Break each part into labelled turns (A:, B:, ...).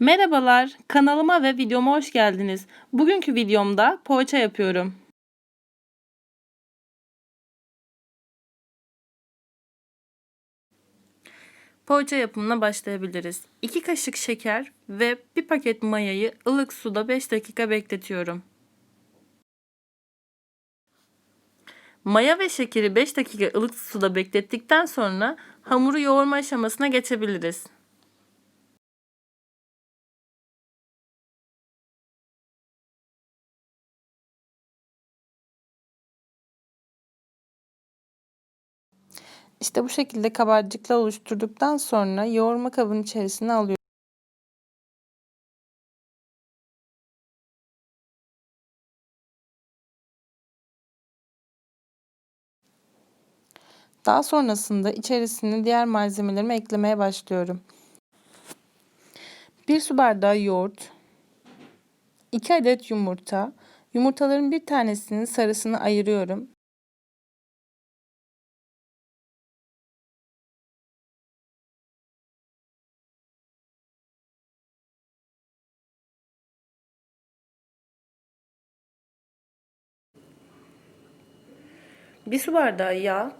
A: Merhabalar, kanalıma ve videoma hoş geldiniz. Bugünkü videomda poğaça yapıyorum. Poğaça yapımına başlayabiliriz. 2 kaşık şeker ve 1 paket mayayı ılık suda 5 dakika bekletiyorum. Maya ve şekeri 5 dakika ılık suda beklettikten sonra hamuru yoğurma aşamasına geçebiliriz. İşte bu şekilde kabarcıklar oluşturduktan sonra yoğurma kabının içerisine alıyorum. Daha sonrasında içerisine diğer malzemelerimi eklemeye başlıyorum. 1 su bardağı yoğurt, 2 adet yumurta, yumurtaların bir tanesinin sarısını ayırıyorum. Bir su bardağı yağ,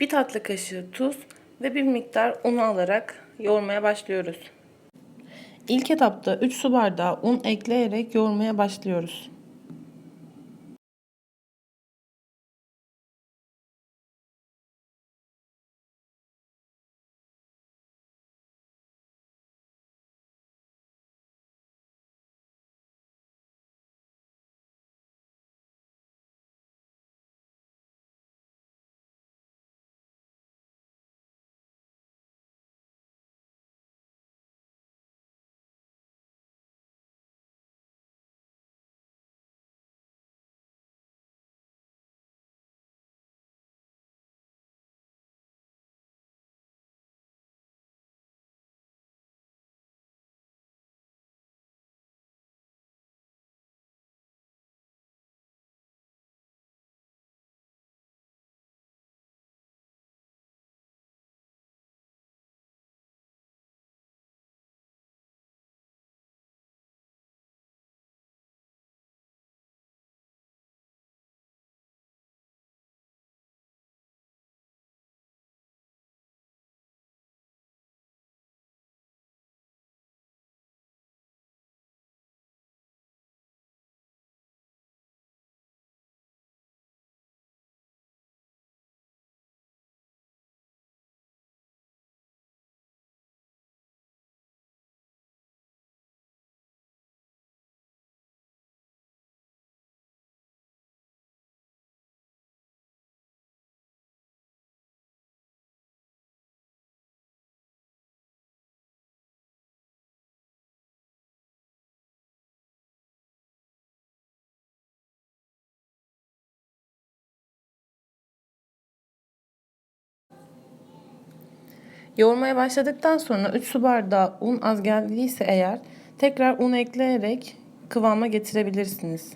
A: bir tatlı kaşığı tuz ve bir miktar un alarak yoğurmaya başlıyoruz. İlk etapta 3 su bardağı un ekleyerek yoğurmaya başlıyoruz. Yoğurmaya başladıktan sonra 3 su bardağı un az geldiyse eğer tekrar un ekleyerek kıvama getirebilirsiniz.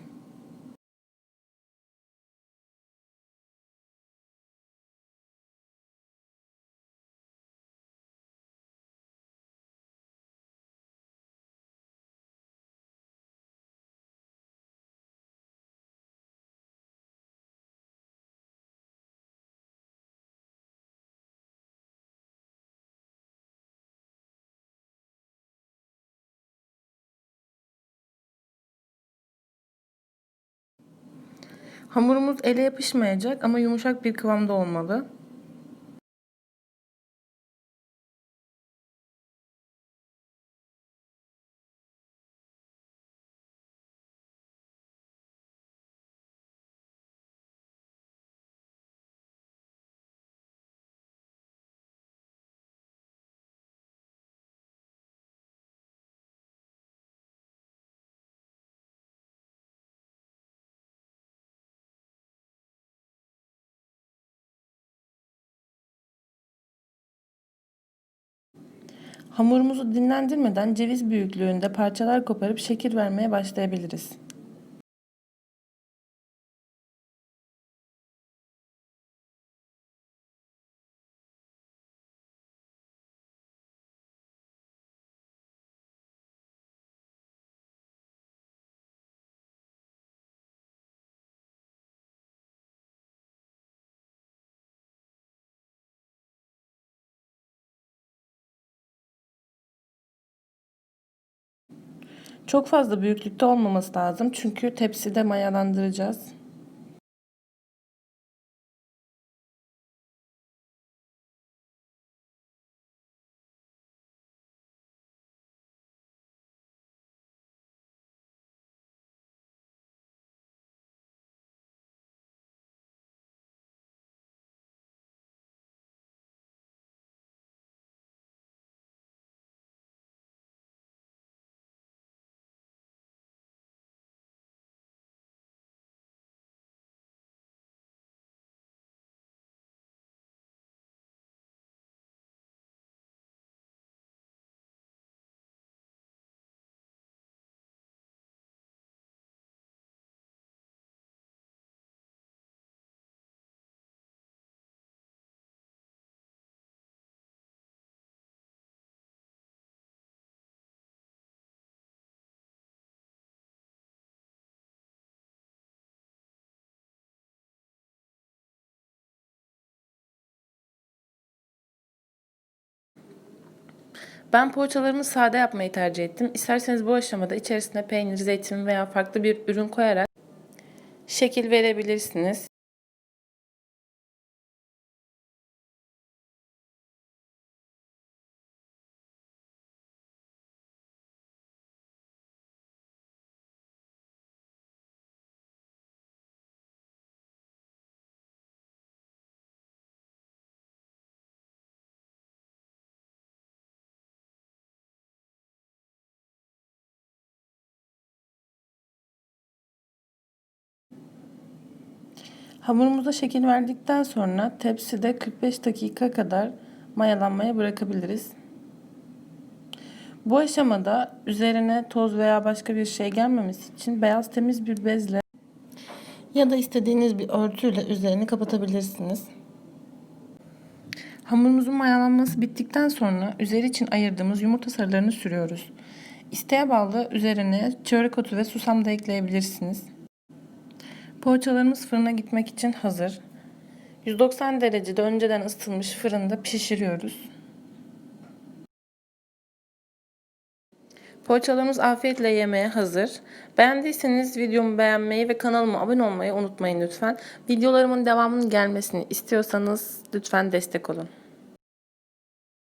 A: Hamurumuz ele yapışmayacak ama yumuşak bir kıvamda olmalı. Hamurumuzu dinlendirmeden ceviz büyüklüğünde parçalar koparıp şekil vermeye başlayabiliriz. Çok fazla büyüklükte olmaması lazım çünkü tepside mayalandıracağız. Ben poğaçalarımı sade yapmayı tercih ettim. İsterseniz bu aşamada içerisine peynir, zeytin veya farklı bir ürün koyarak şekil verebilirsiniz. Hamurumuza şekil verdikten sonra tepside 45 dakika kadar mayalanmaya bırakabiliriz. Bu aşamada üzerine toz veya başka bir şey gelmemesi için beyaz temiz bir bezle ya da istediğiniz bir örtüyle üzerini kapatabilirsiniz. Hamurumuzun mayalanması bittikten sonra üzeri için ayırdığımız yumurta sarılarını sürüyoruz. İsteğe bağlı üzerine çörek otu ve susam da ekleyebilirsiniz. Poğaçalarımız fırına gitmek için hazır. 190 derecede önceden ısıtılmış fırında pişiriyoruz. Poğaçalarımız afiyetle yemeye hazır. Beğendiyseniz videomu beğenmeyi ve kanalıma abone olmayı unutmayın lütfen. Videolarımın devamının gelmesini istiyorsanız lütfen destek olun.